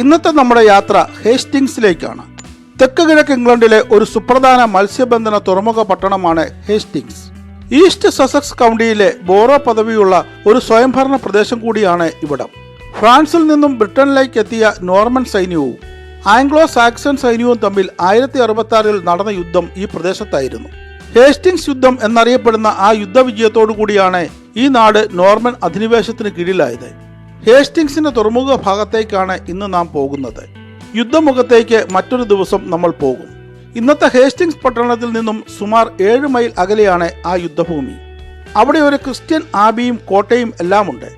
ഇന്നത്തെ നമ്മുടെ യാത്ര ഹേസ്റ്റിങ്സിലേക്കാണ്. തെക്ക് കിഴക്ക് ഇംഗ്ലണ്ടിലെ ഒരു സുപ്രധാന മത്സ്യബന്ധന തുറമുഖ പട്ടണമാണ് ഹേസ്റ്റിങ്സ്. ഈസ്റ്റ് സസക്സ് കൗണ്ടിയിലെ ബോറോ പദവിയുള്ള ഒരു സ്വയംഭരണ പ്രദേശം കൂടിയാണ് ഇവിടം. ഫ്രാൻസിൽ നിന്നും ബ്രിട്ടനിലേക്ക് എത്തിയ നോർമൻ സൈന്യവും ആംഗ്ലോ സാക്സൺ സൈന്യവും തമ്മിൽ ആയിരത്തി അറുപത്തി നടന്ന യുദ്ധം ഈ പ്രദേശത്തായിരുന്നു. ഹേസ്റ്റിങ്സ് യുദ്ധം എന്നറിയപ്പെടുന്ന ആ യുദ്ധവിജയത്തോടു കൂടിയാണ് ഈ നാട് നോർമൻ അധിനിവേശത്തിന് കീഴിലായത്. ഹേസ്റ്റിങ്സിന്റെ തുറമുഖ ഭാഗത്തേക്കാണ് ഇന്ന് നാം പോകുന്നത്. യുദ്ധമുഖത്തേക്ക് മറ്റൊരു ദിവസം നമ്മൾ പോകും. ഇന്നത്തെ ഹേസ്റ്റിങ്സ് പട്ടണത്തിൽ നിന്നും സുമാർ ഏഴ് മൈൽ അകലെയാണ് ആ യുദ്ധഭൂമി. അവിടെ ഒരു ക്രിസ്ത്യൻ ആബിയും കോട്ടയും എല്ലാമുണ്ട്.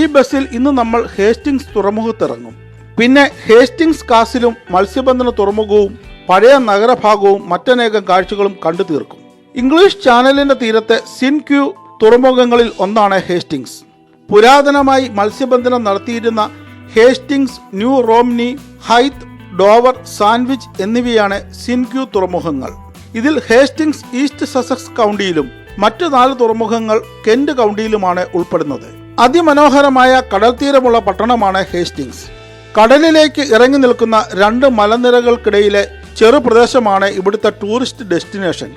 ഈ ബസ്സിൽ ഇന്ന് നമ്മൾ ഹേസ്റ്റിങ്സ് തുറമുഖത്തിറങ്ങും. പിന്നെ ഹേസ്റ്റിങ്സ് കാസിലും മത്സ്യബന്ധന തുറമുഖവും പഴയ നഗരഭാഗവും മറ്റനേകം കാഴ്ചകളും കണ്ടു തീർക്കും ഇംഗ്ലീഷ് ചാനലിന്റെ തീരത്തെ സിൻക്യൂ തുറമുഖങ്ങളിൽ ഒന്നാണ് ഹേസ്റ്റിങ്സ് പുരാതനമായി മത്സ്യബന്ധനം നടത്തിയിരുന്ന Hastings New Romney Hythe Dover Sandwich എന്നിവയാണ് സിൻക്യു തുറമുഖങ്ങൾ. ഇതിൽ ഹേസ്റ്റിങ്സ് ഈസ്റ്റ് സസക്സ് കൗണ്ടിയിലും മറ്റു നാല് തുറമുഖങ്ങൾ കെന്റ് കൗണ്ടിയിലുമാണ് ഉൾപ്പെടുന്നത്. അതിമനോഹരമായ കടൽത്തീരമുള്ള പട്ടണമാണ് ഹേസ്റ്റിങ്സ് കടലിലേക്ക് ഇറങ്ങി നിൽക്കുന്ന രണ്ട് മലനിരകൾക്കിടയിലെ ചെറുപ്രദേശമാണ് ഇവിടുത്തെ ടൂറിസ്റ്റ് ഡെസ്റ്റിനേഷൻ.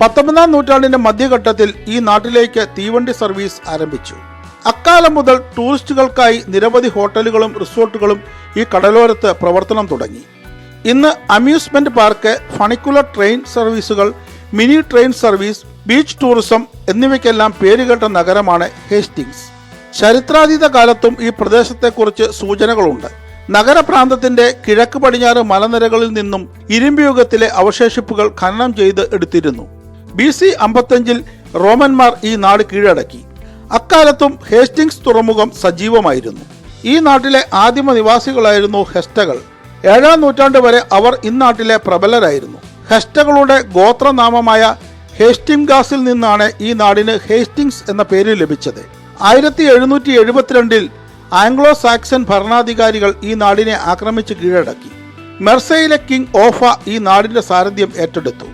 പത്തൊമ്പതാം നൂറ്റാണ്ടിന്റെ മധ്യഘട്ടത്തിൽ ഈ നാട്ടിലേക്ക് തീവണ്ടി സർവീസ് ആരംഭിച്ചു. അക്കാലം മുതൽ ടൂറിസ്റ്റുകൾക്കായി നിരവധി ഹോട്ടലുകളും റിസോർട്ടുകളും ഈ കടലോരത്ത് പ്രവർത്തനം തുടങ്ങി. ഇന്ന് അമ്യൂസ്മെന്റ് പാർക്ക് ഫണിക്കുലർ ട്രെയിൻ സർവീസുകൾ mini train service beach tourism എന്നിവയ്ക്കെല്ലാം പേരുകേട്ട നഗരമാണ് ഹേസ്റ്റിങ്സ് ചരിത്രാതീത കാലത്തും ഈ പ്രദേശത്തെക്കുറിച്ച് സൂചനകളുണ്ട്. നഗരപ്രാന്തത്തിന്റെ കിഴക്ക് പടിഞ്ഞാറ് മലനിരകളിൽ നിന്നും ഇരുമ്പുയുഗത്തിലെ അവശേഷിപ്പുകൾ ഖനനം ചെയ്ത് എടുത്തിരുന്നു. ബി സി അമ്പത്തഞ്ചിൽ റോമന്മാർ ഈ നാട് കീഴടക്കി. അക്കാലത്തും ഹേസ്റ്റിങ്സ് തുറമുഖം സജീവമായിരുന്നു. ഈ നാട്ടിലെ ആദിമ നിവാസികളായിരുന്നു ഹെസ്റ്റകൾ. ഏഴാം നൂറ്റാണ്ട് വരെ അവർ ഇന്നാട്ടിലെ പ്രബലരായിരുന്നു. ഹെസ്റ്റകളുടെ ഗോത്രനാമമായ ഹേസ്റ്റിംഗാസിൽ നിന്നാണ് ഈ നാടിന് ഹേസ്റ്റിങ്സ് എന്ന പേര് ലഭിച്ചത്. ആയിരത്തി എഴുന്നൂറ്റി എഴുപത്തിരണ്ടിൽ ആംഗ്ലോ സാക്സൺ ഭരണാധികാരികൾ ഈ നാടിനെ ആക്രമിച്ച് കീഴടക്കി. മെർസയിലെ കിങ് ഓഫ ഈ നാടിന്റെ സാരഥ്യം ഏറ്റെടുത്തു.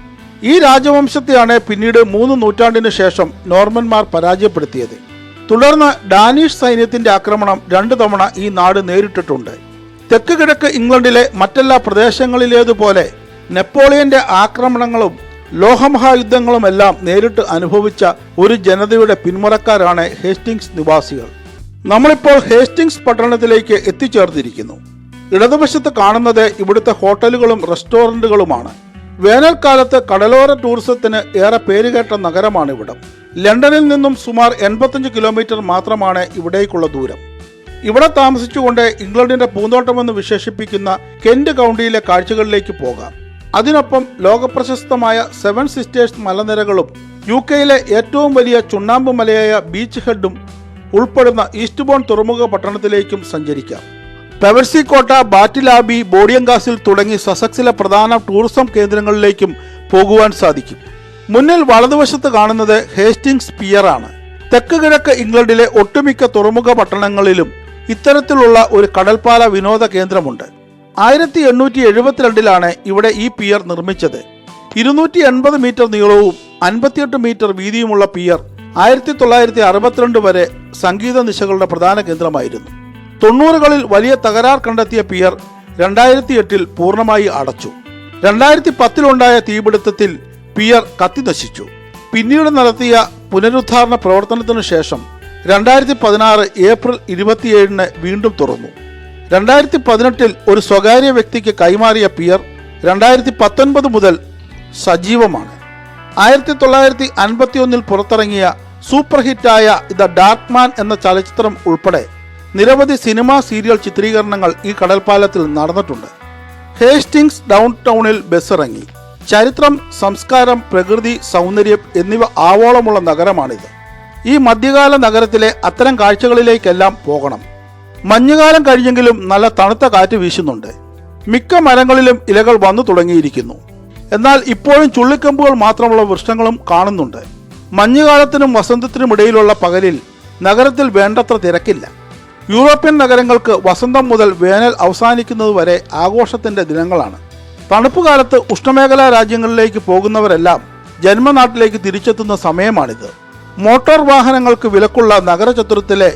ഈ രാജവംശത്തെയാണ് പിന്നീട് മൂന്ന് നൂറ്റാണ്ടിനു ശേഷം നോർമന്മാർ പരാജയപ്പെടുത്തിയത്. തുടർന്ന് ഡാനിഷ് സൈന്യത്തിന്റെ ആക്രമണം രണ്ടു തവണ ഈ നാട് നേരിട്ടിട്ടുണ്ട്. തെക്ക് കിഴക്ക് ഇംഗ്ലണ്ടിലെ മറ്റെല്ലാ പ്രദേശങ്ങളിലേതുപോലെ നെപ്പോളിയന്റെ ആക്രമണങ്ങളും ലോഹമഹായുദ്ധങ്ങളുമെല്ലാം നേരിട്ട് അനുഭവിച്ച ഒരു ജനതയുടെ പിന്മുറക്കാരാണ് ഹേസ്റ്റിങ്സ് നിവാസികൾ. നമ്മളിപ്പോൾ ഹേസ്റ്റിങ്സ് പട്ടണത്തിലേക്ക് എത്തിച്ചേർന്നിരിക്കുന്നു. ഇടതുവശത്ത് കാണുന്നത് ഇവിടുത്തെ ഹോട്ടലുകളും റെസ്റ്റോറന്റുകളുമാണ്. വേനൽക്കാലത്ത് കടലോര ടൂറിസത്തിന് ഏറെ പേരുകേട്ട നഗരമാണ് ഇവിടം ലണ്ടനിൽ നിന്നും സുമാർ എൺപത്തഞ്ച് കിലോമീറ്റർ മാത്രമാണ് ഇവിടേക്കുള്ള ദൂരം. ഇവിടെ താമസിച്ചുകൊണ്ട് ഇംഗ്ലണ്ടിന്റെ പൂന്തോട്ടമെന്ന് വിശേഷിപ്പിക്കുന്ന കെന്റ് കൗണ്ടിയിലെ കാഴ്ചകളിലേക്ക് പോകാം. അതിനൊപ്പം ലോകപ്രശസ്തമായ സെവൻ സിസ്റ്റേഴ്സ് മലനിരകളും യു കെയിലെ ഏറ്റവും വലിയ ചുണ്ണാമ്പ് മലയായ ബീച്ച് ഹെഡും ഉൾപ്പെടുന്ന ഈസ്റ്റ് ബോൺ തുറമുഖ പട്ടണത്തിലേക്കും സഞ്ചരിക്കാം. പെവർസി കോട്ട ബാറ്റിലാബി ബോഡിയങ്കാസിൽ തുടങ്ങി സസക്സിലെ പ്രധാന ടൂറിസം കേന്ദ്രങ്ങളിലേക്കും പോകുവാൻ സാധിക്കും. മുന്നിൽ വലതുവശത്ത് കാണുന്നത് ഹേസ്റ്റിങ്സ് പിയർ ആണ് തെക്ക് കിഴക്ക് ഇംഗ്ലണ്ടിലെ ഒട്ടുമിക്ക തുറമുഖ പട്ടണങ്ങളിലും ഇത്തരത്തിലുള്ള ഒരു കടൽപ്പാല വിനോദ കേന്ദ്രമുണ്ട്. ആയിരത്തി എണ്ണൂറ്റി എഴുപത്തിരണ്ടിലാണ് ഇവിടെ ഈ പിയർ നിർമ്മിച്ചത്. ഇരുന്നൂറ്റി എൺപത് മീറ്റർ നീളവും അൻപത്തിയെട്ട് മീറ്റർ വീതിയുമുള്ള പിയർ ആയിരത്തി തൊള്ളായിരത്തി അറുപത്തിരണ്ട് വരെ സംഗീത നിശകളുടെ പ്രധാന കേന്ദ്രമായിരുന്നു. തൊണ്ണൂറുകളിൽ വലിയ തകരാർ കണ്ടെത്തിയ പിയർ രണ്ടായിരത്തി എട്ടിൽ പൂർണമായി അടച്ചു. രണ്ടായിരത്തി പത്തിലുണ്ടായ തീപിടുത്തത്തിൽ പിയർ കത്തിനശിച്ചു. പിന്നീട് നടത്തിയ പുനരുദ്ധാരണ പ്രവർത്തനത്തിനു ശേഷം രണ്ടായിരത്തി പതിനാറ് ഏപ്രിൽ ഇരുപത്തിയേഴിന് വീണ്ടും തുറന്നു. രണ്ടായിരത്തി പതിനെട്ടിൽ ഒരു സ്വകാര്യ വ്യക്തിക്ക് കൈമാറിയ പിയർ രണ്ടായിരത്തി പത്തൊൻപത് മുതൽ സജീവമാണ്. ആയിരത്തി തൊള്ളായിരത്തി അൻപത്തിയൊന്നിൽ പുറത്തിറങ്ങിയ സൂപ്പർ ഹിറ്റായ ദ ഡാർക്ക്മാൻ എന്ന ചലച്ചിത്രം ഉൾപ്പെടെ നിരവധി സിനിമാ സീരിയൽ ചിത്രീകരണങ്ങൾ ഈ കടൽപ്പാലത്തിൽ നടന്നിട്ടുണ്ട്. ഹേസ്റ്റിങ്സ് ഡൗൺ ടൗണിൽ ബസ് ഇറങ്ങി ചരിത്രം സംസ്കാരം പ്രകൃതി സൗന്ദര്യം എന്നിവ ആവോളമുള്ള നഗരമാണിത്. ഈ മധ്യകാല നഗരത്തിലെ അത്തരം കാഴ്ചകളിലേക്കെല്ലാം പോകണം. മഞ്ഞുകാലം കഴിഞ്ഞെങ്കിലും നല്ല തണുത്ത കാറ്റ് വീശുന്നുണ്ട്. മിക്ക മരങ്ങളിലും ഇലകൾ വന്നു തുടങ്ങിയിരിക്കുന്നു. എന്നാൽ ഇപ്പോഴും ചുള്ളിക്കമ്പുകൾ മാത്രമുള്ള വൃക്ഷങ്ങളും കാണുന്നുണ്ട്. മഞ്ഞുകാലത്തിനും വസന്തത്തിനും ഇടയിലുള്ള പകലിൽ നഗരത്തിൽ വേണ്ടത്ര തിരക്കില്ല. യൂറോപ്യൻ നഗരങ്ങൾക്ക് വസന്തം മുതൽ വേനൽ അവസാനിക്കുന്നതുവരെ ആഘോഷത്തിന്റെ ദിനങ്ങളാണ്. തണുപ്പ് കാലത്ത് ഉഷ്ണമേഖലാ രാജ്യങ്ങളിലേക്ക് പോകുന്നവരെല്ലാം ജന്മനാട്ടിലേക്ക് തിരിച്ചെത്തുന്ന സമയമാണിത്. മോട്ടോർ വാഹനങ്ങൾക്ക് വിലക്കുള്ള നഗരചതുരത്തിലെ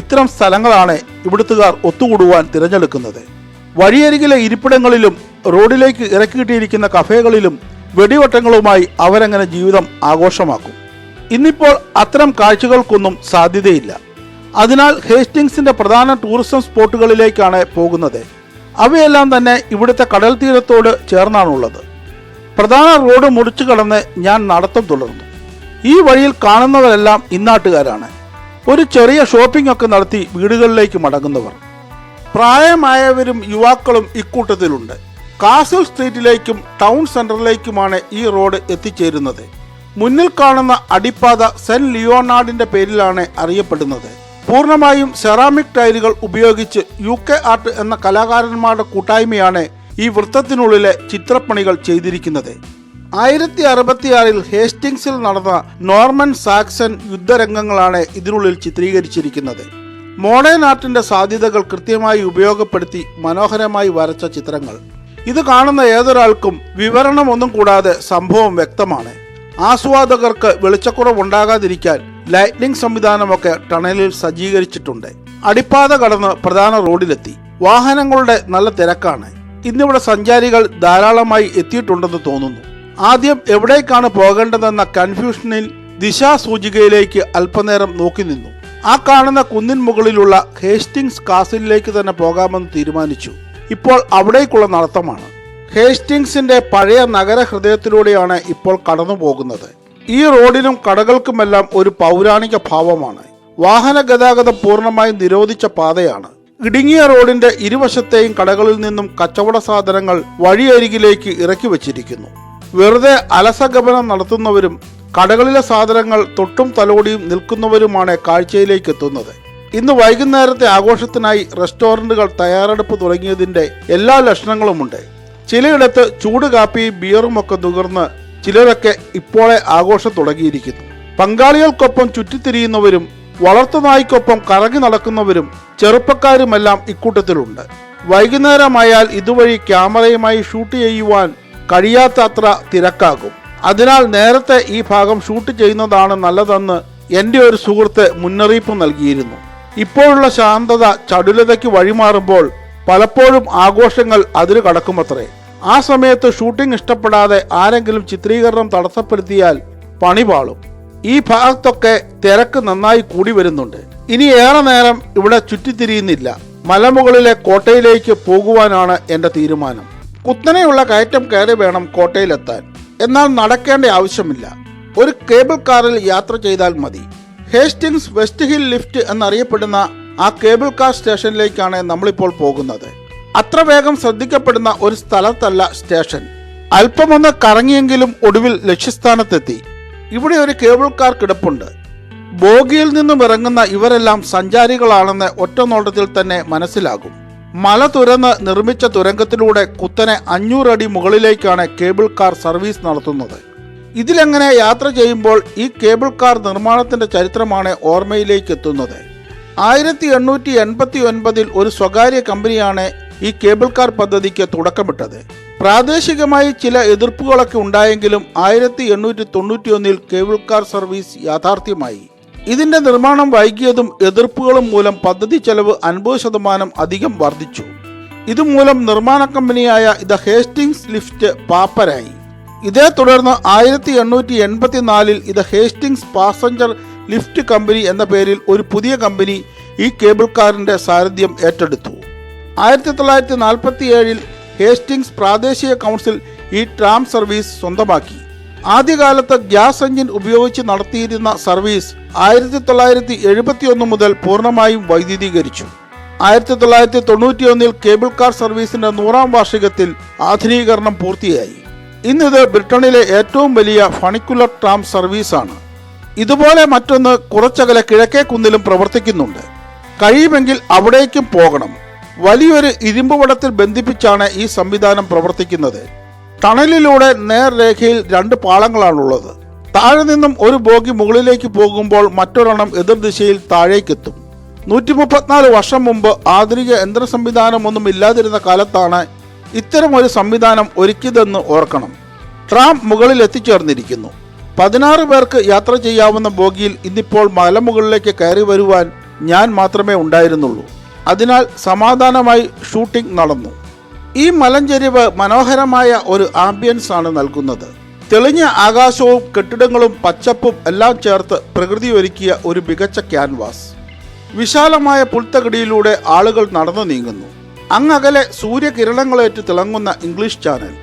ഇത്തരം സ്ഥലങ്ങളാണ് ഇവിടുത്തുകാർ ഒത്തുകൂടുവാൻ തിരഞ്ഞെടുക്കുന്നത്. വഴിയരികിലെ ഇരിപ്പിടങ്ങളിലും റോഡിലേക്ക് ഇറക്കിയിട്ടിരിക്കുന്ന കഫേകളിലും വെടിവട്ടങ്ങളുമായി അവരങ്ങനെ ജീവിതം ആഘോഷമാക്കും. ഇന്നിപ്പോൾ അത്തരം കാഴ്ചകൾക്കൊന്നും സാധ്യതയില്ല. അതിനാൽ ഹേസ്റ്റിങ്സിന്റെ പ്രധാന ടൂറിസം സ്പോട്ടുകളിലേക്കാണ് പോകുന്നത്. അവയെല്ലാം തന്നെ ഇവിടുത്തെ കടൽ തീരത്തോട് ചേർന്നാണുള്ളത്. പ്രധാന റോഡ് മുറിച്ചു കടന്ന് ഞാൻ നടത്തം തുടർന്നു. ഈ വഴിയിൽ കാണുന്നവരെല്ലാം ഇന്നാട്ടുകാരാണ്. ഒരു ചെറിയ ഷോപ്പിംഗ് ഒക്കെ നടത്തി വീടുകളിലേക്ക് മടങ്ങുന്നവർ. പ്രായമായവരും യുവാക്കളും ഇക്കൂട്ടത്തിലുണ്ട്. കാസൽ സ്ട്രീറ്റിലേക്കും ടൗൺ സെന്ററിലേക്കുമാണ് ഈ റോഡ് എത്തിച്ചേരുന്നത്. മുന്നിൽ കാണുന്ന അടിപ്പാത സെന്റ് ലിയോണാർഡിന്റെ പേരിലാണ് അറിയപ്പെടുന്നത്. പൂർണമായും സെറാമിക് ടൈലുകൾ ഉപയോഗിച്ച് യു കെ ആർട്ട് എന്ന കലാകാരന്മാരുടെ കൂട്ടായ്മയാണ് ഈ വൃത്തത്തിനുള്ളിലെ ചിത്രപ്പണികൾ ചെയ്തിരിക്കുന്നത്. ആയിരത്തി അറുപത്തിയാറിൽ ഹേസ്റ്റിങ്സിൽ നടന്ന നോർമൻ സാക്സൺ യുദ്ധരംഗങ്ങളാണ് ഇതിനുള്ളിൽ ചിത്രീകരിച്ചിരിക്കുന്നത്. മോഡേൺ ആർട്ടിന്റെ സാധ്യതകൾ കൃത്യമായി ഉപയോഗപ്പെടുത്തി മനോഹരമായി വരച്ച ചിത്രങ്ങൾ. ഇത് കാണുന്ന ഏതൊരാൾക്കും വിവരണമൊന്നും കൂടാതെ സംഭവം വ്യക്തമാണ്. ആസ്വാദകർക്ക് വെളിച്ചക്കുറവുണ്ടാകാതിരിക്കാൻ ലൈറ്റ്നിംഗ് സംവിധാനമൊക്കെ ടണലിൽ സജ്ജീകരിച്ചിട്ടുണ്ട്. അടിപ്പാത കടന്ന് പ്രധാന റോഡിലെത്തി. വാഹനങ്ങളുടെ നല്ല തിരക്കാണ്. ഇന്നിവിടെ സഞ്ചാരികൾ ധാരാളമായി എത്തിയിട്ടുണ്ടെന്ന് തോന്നുന്നു. ആദ്യം എവിടേക്കാണ് പോകേണ്ടതെന്ന കൺഫ്യൂഷനിൽ ദിശാസൂചികയിലേക്ക് അല്പനേരം നോക്കി നിന്നു. ആ കാണുന്ന കുന്നിൻ മുകളിലുള്ള ഹേസ്റ്റിങ്സ് കാസിലേക്ക് തന്നെ പോകാമെന്ന് തീരുമാനിച്ചു. ഇപ്പോൾ അവിടേക്കുള്ള നടത്തമാണ്. ഹേസ്റ്റിങ്സിന്റെ പഴയ നഗര ഹൃദയത്തിലൂടെയാണ് ഇപ്പോൾ കടന്നു പോകുന്നത് ഈ റോഡിനും കടകൾക്കുമെല്ലാം ഒരു പൗരാണിക ഭാവമാണ്. വാഹന ഗതാഗതം പൂർണമായും നിരോധിച്ച പാതയാണ്. ഇടുങ്ങിയ റോഡിന്റെ ഇരുവശത്തെയും കടകളിൽ നിന്നും കച്ചവട സാധനങ്ങൾ വഴിയരികിലേക്ക് ഇറക്കി വച്ചിരിക്കുന്നു. വെറുതെ അലസഗമനം നടത്തുന്നവരും കടകളിലെ സാധനങ്ങൾ തൊട്ടും തലോടിയും നിൽക്കുന്നവരുമാണ് കാഴ്ചയിലേക്ക് എത്തുന്നത്. ഇന്ന് വൈകുന്നേരത്തെ ആഘോഷത്തിനായി റെസ്റ്റോറന്റുകൾ തയ്യാറെടുപ്പ് തുടങ്ങിയതിന്റെ എല്ലാ ലക്ഷണങ്ങളുമുണ്ട്. ചിലയിടത്ത് ചൂട് കാപ്പിയും ബിയറും ഒക്കെ നുകർന്ന് ചിലരൊക്കെ ഇപ്പോഴേ ആഘോഷം തുടങ്ങിയിരിക്കുന്നു. പങ്കാളികൾക്കൊപ്പം ചുറ്റിത്തിരിയുന്നവരും വളർത്തുനായ്ക്കൊപ്പം കറങ്ങി നടക്കുന്നവരും ചെറുപ്പക്കാരുമെല്ലാം ഇക്കൂട്ടത്തിലുണ്ട്. വൈകുന്നേരമായാൽ ഇതുവഴി ക്യാമറയുമായി ഷൂട്ട് ചെയ്യുവാൻ കഴിയാത്തത്ര തിരക്കാകും. അതിനാൽ നേരത്തെ ഈ ഭാഗം ഷൂട്ട് ചെയ്യുന്നതാണ് നല്ലതെന്ന് എന്റെ ഒരു സുഹൃത്ത് മുന്നറിയിപ്പ് നൽകിയിരുന്നു. ഇപ്പോഴുള്ള ശാന്തത ചടുലതയ്ക്ക് വഴിമാറുമ്പോൾ പലപ്പോഴും ആഘോഷങ്ങൾ അതിന് കടക്കുമത്രേ. ആ സമയത്ത് ഷൂട്ടിംഗ് ഇഷ്ടപ്പെടാതെ ആരെങ്കിലും ചിത്രീകരണം തടസ്സപ്പെടുത്തിയാൽ പണി പാളും. ഈ ഭാഗത്തൊക്കെ തിരക്ക് നന്നായി കൂടി വരുന്നുണ്ട്. ഇനി ഏറെ നേരം ഇവിടെ ചുറ്റിത്തിരിയുന്നില്ല. മലമുകളിലെ കോട്ടയിലേക്ക് പോകുവാനാണ് എന്റെ തീരുമാനം. കുത്തനെയുള്ള കയറ്റം കയറി വേണം കോട്ടയിലെത്താൻ. എന്നാൽ നടക്കേണ്ട ആവശ്യമില്ല. ഒരു കേബിൾ കാറിൽ യാത്ര ചെയ്താൽ മതി. ഹേസ്റ്റിങ്സ് വെസ്റ്റ് ഹിൽ ലിഫ്റ്റ് എന്നറിയപ്പെടുന്ന ആ കേബിൾ കാർ സ്റ്റേഷനിലേക്കാണ് നമ്മളിപ്പോൾ പോകുന്നത്. അത്ര വേഗം ശ്രദ്ധിക്കപ്പെടുന്ന ഒരു സ്ഥലത്തല്ല സ്റ്റേഷൻ. അല്പമൊന്ന് കറങ്ങിയെങ്കിലും ഒടുവിൽ ലക്ഷ്യസ്ഥാനത്തെത്തി. ഇവിടെ ഒരു കേബിൾ കാർ കിടപ്പുണ്ട്. ബോഗിയിൽ നിന്നും ഇറങ്ങുന്ന ഇവരെല്ലാം സഞ്ചാരികളാണെന്ന് ഒറ്റ നോട്ടത്തിൽ തന്നെ മനസ്സിലാകും. മല തുരന്ന് നിർമ്മിച്ച തുരങ്കത്തിലൂടെ കുത്തനെ അഞ്ഞൂറടി മുകളിലേക്കാണ് കേബിൾ കാർ സർവീസ് നടത്തുന്നത്. ഇതിലെങ്ങനെ യാത്ര ചെയ്യുമ്പോൾ ഈ കേബിൾ കാർ നിർമ്മാണത്തിന്റെ ചരിത്രമാണ് ഓർമ്മയിലേക്ക് എത്തുന്നത്. ആയിരത്തി എണ്ണൂറ്റി എൺപത്തി ഒൻപതിൽ ഒരു സ്വകാര്യ കമ്പനിയാണ് ഈ കേബിൾ കാർ പദ്ധതിക്ക് തുടക്കമിട്ടത്. പ്രാദേശികമായി ചില എതിർപ്പുകളൊക്കെ ഉണ്ടായെങ്കിലും ആയിരത്തി എണ്ണൂറ്റി തൊണ്ണൂറ്റി ഒന്നിൽ കേബിൾ കാർ സർവീസ് യാഥാർത്ഥ്യമായി. ഇതിന്റെ നിർമ്മാണം വൈകിയതും എതിർപ്പുകളും മൂലം പദ്ധതി ചെലവ് അൻപത് ശതമാനം അധികം വർദ്ധിച്ചു. ഇതുമൂലം നിർമ്മാണ കമ്പനിയായ ദ ഹേസ്റ്റിങ്സ് ലിഫ്റ്റ് പാപ്പരായി. ഇതേ തുടർന്ന് ആയിരത്തി എണ്ണൂറ്റി എൺപത്തിനാലിൽ ഇത് ഹേസ്റ്റിങ്സ് പാസഞ്ചർ ലിഫ്റ്റ് കമ്പനി എന്ന പേരിൽ ഒരു പുതിയ കമ്പനി ഈ കേബിൾ കാറിന്റെ സാരഥ്യം ഏറ്റെടുത്തു. ആയിരത്തി തൊള്ളായിരത്തി നാൽപ്പത്തി ഏഴിൽ ഹേസ്റ്റിങ്സ് പ്രാദേശിക കൗൺസിൽ ഈ ട്രാം സർവീസ് സ്വന്തമാക്കി. ആദ്യകാലത്ത് ഗ്യാസ് എഞ്ചിൻ ഉപയോഗിച്ച് നടത്തിയിരുന്ന സർവീസ് ആയിരത്തി തൊള്ളായിരത്തി എഴുപത്തി ഒന്ന് മുതൽ പൂർണമായും വൈദ്യുതീകരിച്ചു. ആയിരത്തി തൊള്ളായിരത്തി തൊണ്ണൂറ്റി ഒന്നിൽ കേബിൾ കാർ സർവീസിന്റെ നൂറാം വാർഷികത്തിൽ ആധുനീകരണം പൂർത്തിയായി. ഇന്നിത് ബ്രിട്ടണിലെ ഏറ്റവും വലിയ ഫണിക്കുലർ ട്രാം സർവീസാണ്. ഇതുപോലെ മറ്റൊന്ന് കുറച്ചകലെ കിഴക്കേ കുന്നിലും പ്രവർത്തിക്കുന്നുണ്ട്. കഴിയുമെങ്കിൽ അവിടേക്കും പോകണം. വലിയൊരു ഇരുമ്പ് വടത്തിൽ ബന്ധിപ്പിച്ചാണ് ഈ സംവിധാനം പ്രവർത്തിക്കുന്നത്. ടണലിലൂടെ നേർരേഖയിൽ രണ്ട് പാളങ്ങളാണുള്ളത്. താഴെ നിന്നും ഒരു ബോഗി മുകളിലേക്ക് പോകുമ്പോൾ മറ്റൊരെണ്ണം എതിർദിശയിൽ താഴേക്കെത്തും. നൂറ്റി മുപ്പത്തിനാല് വർഷം മുമ്പ് ആധുനിക യന്ത്ര സംവിധാനമൊന്നും ഇല്ലാതിരുന്ന കാലത്താണ് ഇത്തരം ഒരു സംവിധാനം ഒരുക്കിയതെന്ന് ഓർക്കണം. ട്രാം മുകളിൽ എത്തിച്ചേർന്നിരിക്കുന്നു. പതിനാറ് പേർക്ക് യാത്ര ചെയ്യാവുന്ന ബോഗിയിൽ ഇന്നിപ്പോൾ മലമുകളിലേക്ക് കയറി വരുവാൻ ഞാൻ മാത്രമേ ഉണ്ടായിരുന്നുള്ളൂ. അതിനാൽ സമാധാനമായി ഷൂട്ടിംഗ് നടന്നു. ഈ മലഞ്ചെരിവ് മനോഹരമായ ഒരു ആംബിയൻസ് ആണ് നൽകുന്നത്. തെളിഞ്ഞ ആകാശവും കെട്ടിടങ്ങളും പച്ചപ്പും എല്ലാം ചേർത്ത് പ്രകൃതി ഒരുക്കിയ ഒരു മികച്ച ക്യാൻവാസ്. വിശാലമായ പുൽത്തകടിയിലൂടെ ആളുകൾ നടന്നു നീങ്ങുന്നു. അങ്ങകലെ സൂര്യകിരണങ്ങളേറ്റ് തിളങ്ങുന്ന ഇംഗ്ലീഷ് ചാനൽ.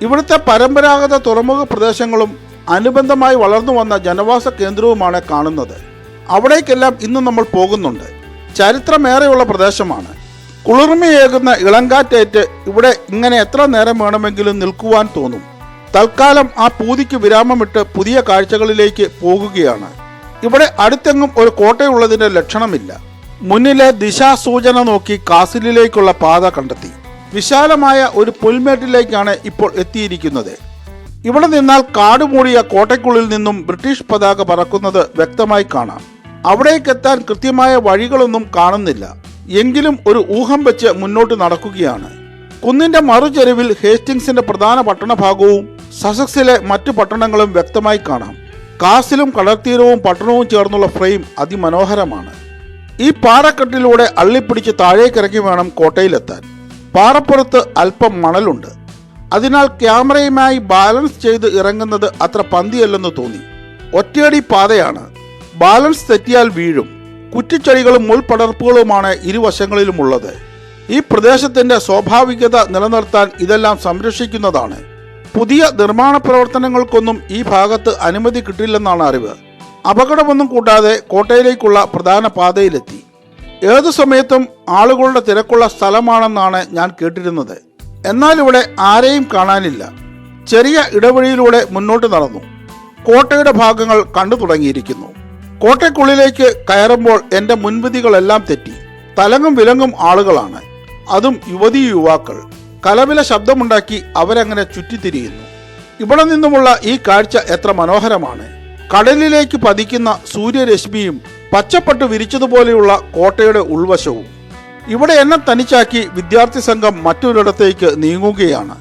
ഇവിടുത്തെ പരമ്പരാഗത തുറമുഖ പ്രദേശങ്ങളും അനുബന്ധമായി വളർന്നു വന്ന ജനവാസ കേന്ദ്രവുമാണ് കാണുന്നത്. അവിടേക്കെല്ലാം ഇന്ന് നമ്മൾ പോകുന്നുണ്ട്. ചരിത്രമേറെയുള്ള പ്രദേശമാണ്. കുളിർമയേകുന്ന ഇളങ്കാറ്റേറ്റ് ഇവിടെ ഇങ്ങനെ എത്ര നേരം വേണമെങ്കിലും നിൽക്കുവാൻ തോന്നും. തൽക്കാലം ആ പൂതിക്ക് വിരാമമിട്ട് പുതിയ കാഴ്ചകളിലേക്ക് പോകുകയാണ്. ഇവിടെ അടുത്തെങ്ങും ഒരു കോട്ടയുള്ളതിന്റെ ലക്ഷണമില്ല. മുന്നിലെ ദിശാസൂചന നോക്കി കാസിലിലേക്കുള്ള പാത കണ്ടെത്തി. വിശാലമായ ഒരു പുൽമേട്ടിലേക്കാണ് ഇപ്പോൾ എത്തിയിരിക്കുന്നത്. ഇവിടെ നിന്നാൽ കാടുമൂടിയ കോട്ടയ്ക്കുള്ളിൽ നിന്നും ബ്രിട്ടീഷ് പതാക പറക്കുന്നത് വ്യക്തമായി കാണാം. അവിടേക്കെത്താൻ കൃത്യമായ വഴികളൊന്നും കാണുന്നില്ല. എങ്കിലും ഒരു ഊഹം വെച്ച് മുന്നോട്ട് നടക്കുകയാണ്. കുന്നിന്റെ മറുചെരുവിൽ ഹേസ്റ്റിങ്സിന്റെ പ്രധാന പട്ടണഭാഗവും സസക്സിലെ മറ്റു പട്ടണങ്ങളും വ്യക്തമായി കാണാം. കാസിലും കടൽത്തീരവും പട്ടണവും ചേർന്നുള്ള ഫ്രെയിം അതിമനോഹരമാണ്. ഈ പാറക്കെട്ടിലൂടെ അള്ളിപ്പിടിച്ച് താഴേക്കിറങ്ങി വേണം കോട്ടയിലെത്താൻ. പാറപ്പുറത്ത് അല്പം മണലുണ്ട്. അതിനാൽ ക്യാമറയുമായി ബാലൻസ് ചെയ്ത് ഇറങ്ങുന്നത് അത്ര പന്തിയല്ലെന്ന് തോന്നി. ഒറ്റയടി പാതയാണ്. ബാലൻസ് തെറ്റിയാൽ വീഴും. കുറ്റിച്ചെടികളും മുൾപടർപ്പുകളുമാണ് ഇരുവശങ്ങളിലുമുള്ളത്. ഈ പ്രദേശത്തിന്റെ സ്വാഭാവികത നിലനിർത്താൻ ഇതെല്ലാം സംരക്ഷിക്കുന്നതാണ്. പുതിയ നിർമ്മാണ പ്രവർത്തനങ്ങൾക്കൊന്നും ഈ ഭാഗത്ത് അനുമതി കിട്ടില്ലെന്നാണ് അറിവ്. അപകടമൊന്നും കൂട്ടാതെ കോട്ടയിലേക്കുള്ള പ്രധാന പാതയിലെത്തി. ഏതു സമയത്തും ആളുകളുടെ തിരക്കുള്ള സ്ഥലമാണെന്നാണ് ഞാൻ കേട്ടിരുന്നത്. എന്നാൽ ഇവിടെ ആരെയും കാണാനില്ല. ചെറിയ ഇടവഴിയിലൂടെ മുന്നോട്ട് നടന്നു. കോട്ടയുടെ ഭാഗങ്ങൾ കണ്ടു തുടങ്ങിയിരിക്കുന്നു കോട്ടയ്ക്കുള്ളിലേക്ക് കയറുമ്പോൾ എന്റെ മുൻവിധികളെല്ലാം തെറ്റി. തലങ്ങും വിലങ്ങും ആളുകളാണ്. അതും യുവതി യുവാക്കൾ. കലവില ശബ്ദമുണ്ടാക്കി അവരങ്ങനെ ചുറ്റിത്തിരിയുന്നു. ഇവിടെ നിന്നുമുള്ള ഈ കാഴ്ച എത്ര മനോഹരമാണ്. കടലിലേക്ക് പതിക്കുന്ന സൂര്യരശ്മിയും പച്ചപ്പട്ട് വിരിച്ചതുപോലെയുള്ള കോട്ടയുടെ ഉൾവശവും. ഇവിടെ എന്നെ തനിച്ചാക്കി വിദ്യാർത്ഥി സംഘം മറ്റൊരിടത്തേക്ക് നീങ്ങുകയാണ്.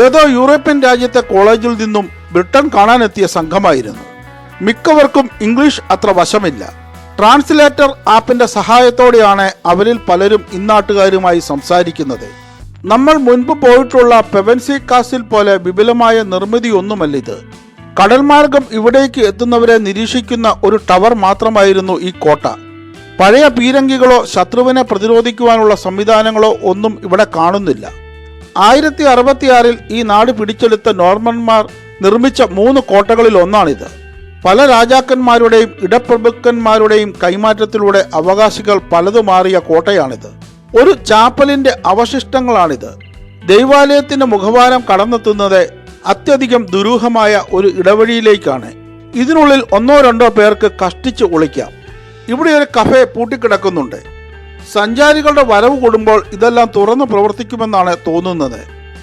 ഏതോ യൂറോപ്യൻ രാജ്യത്തെ കോളേജിൽ നിന്നും ബ്രിട്ടൻ കാണാനെത്തിയ സംഘമായിരുന്നു. മിക്കവർക്കും ഇംഗ്ലീഷ് അത്ര വശമില്ല. ട്രാൻസ്ലേറ്റർ ആപ്പിന്റെ സഹായത്തോടെയാണ് അവരിൽ പലരും ഇന്നാട്ടുകാരുമായി സംസാരിക്കുന്നത്. നമ്മൾ മുൻപ് പോയിട്ടുള്ള പെവൻസി കാസിൽ പോലെ വിപുലമായ നിർമ്മിതിയൊന്നുമല്ല ഇത് കടൽമാർഗം ഇവിടേക്ക് എത്തുന്നവരെ നിരീക്ഷിക്കുന്ന ഒരു ടവർ മാത്രമായിരുന്നു ഈ കോട്ട. പഴയ പീരങ്കികളോ ശത്രുവിനെ പ്രതിരോധിക്കുവാനുള്ള സംവിധാനങ്ങളോ ഒന്നും ഇവിടെ കാണുന്നില്ല. ആയിരത്തി അറുപത്തിയാറിൽ ഈ നാട് പിടിച്ചെടുത്ത നോർമന്മാർ നിർമ്മിച്ച മൂന്ന് കോട്ടകളിൽ ഒന്നാണിത്. പല രാജാക്കന്മാരുടെയും ഇടപ്രഭുക്കന്മാരുടെയും കൈമാറ്റത്തിലൂടെ അവകാശികൾ പലതു മാറിയ കോട്ടയാണിത്. ഒരു ചാപ്പലിന്റെ അവശിഷ്ടങ്ങളാണിത്. ദൈവാലയത്തിന്റെ മുഖവാരം കടന്നെത്തുന്നത് അത്യധികം ദുരൂഹമായ ഒരു ഇടവഴിയിലേക്കാണ്. ഇതിനുള്ളിൽ ഒന്നോ രണ്ടോ പേർക്ക് കഷ്ടിച്ച് ഒളിക്കാം. ഇവിടെ ഒരു കഫേ പൂട്ടിക്കിടക്കുന്നുണ്ട്. സഞ്ചാരികളുടെ വരവ് കൂടുമ്പോൾ ഇതെല്ലാം തുറന്നു പ്രവർത്തിക്കുമെന്നാണ് തോന്നുന്നത്.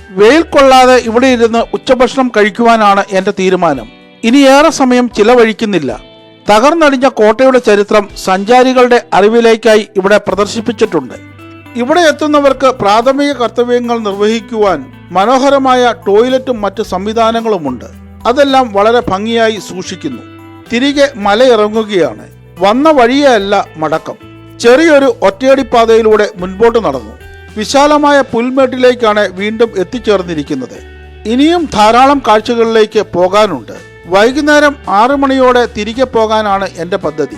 വെയിൽ കൊള്ളാതെ ഇവിടെ ഇരുന്ന് ഉച്ചഭക്ഷണം കഴിക്കുവാനാണ് എന്റെ തീരുമാനം. ഇനി ഏറെ സമയം ചിലവഴിക്കുന്നില്ല. തകർന്നടിഞ്ഞ കോട്ടയുടെ ചരിത്രം സഞ്ചാരികളുടെ അറിവിലേക്കായി ഇവിടെ പ്രദർശിപ്പിച്ചിട്ടുണ്ട്. ഇവിടെ എത്തുന്നവർക്ക് പ്രാഥമിക കർത്തവ്യങ്ങൾ നിർവഹിക്കുവാൻ മനോഹരമായ ടോയ്ലറ്റും മറ്റ് സംവിധാനങ്ങളുമുണ്ട്. അതെല്ലാം വളരെ ഭംഗിയായി സൂക്ഷിക്കുന്നു. തിരികെ മലയിറങ്ങുകയാണ്. വന്ന വഴിയല്ല മടക്കം. ചെറിയൊരു ഒറ്റയടിപ്പാതയിലൂടെ മുൻപോട്ട് നടന്നു. വിശാലമായ പുൽമേട്ടിലേക്കാണ് വീണ്ടും എത്തിച്ചേർന്നിരിക്കുന്നത്. ഇനിയും ധാരാളം കാഴ്ചകളിലേക്ക് പോകാനുണ്ട്. വൈകുന്നേരം ആറു മണിയോടെ തിരികെ പോകാനാണ് എന്റെ പദ്ധതി.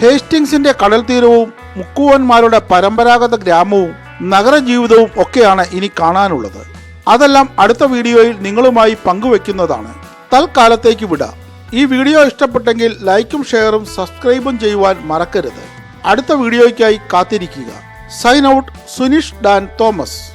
ഹേസ്റ്റിങ്സിന്റെ കടൽ തീരവും മുക്കുവന്മാരുടെ പരമ്പരാഗത ഗ്രാമവും നഗരജീവിതവും ഒക്കെയാണ് ഇനി കാണാനുള്ളത്. അതെല്ലാം അടുത്ത വീഡിയോയിൽ നിങ്ങളുമായി പങ്കുവെക്കുന്നതാണ്. തൽക്കാലത്തേക്ക് വിടാം. ഈ വീഡിയോ ഇഷ്ടപ്പെട്ടെങ്കിൽ ലൈക്കും ഷെയറും സബ്സ്ക്രൈബും ചെയ്യുവാൻ മറക്കരുത്. അടുത്ത വീഡിയോയ്ക്കായി കാത്തിരിക്കുക. Sign out Sunish Dan Thomas.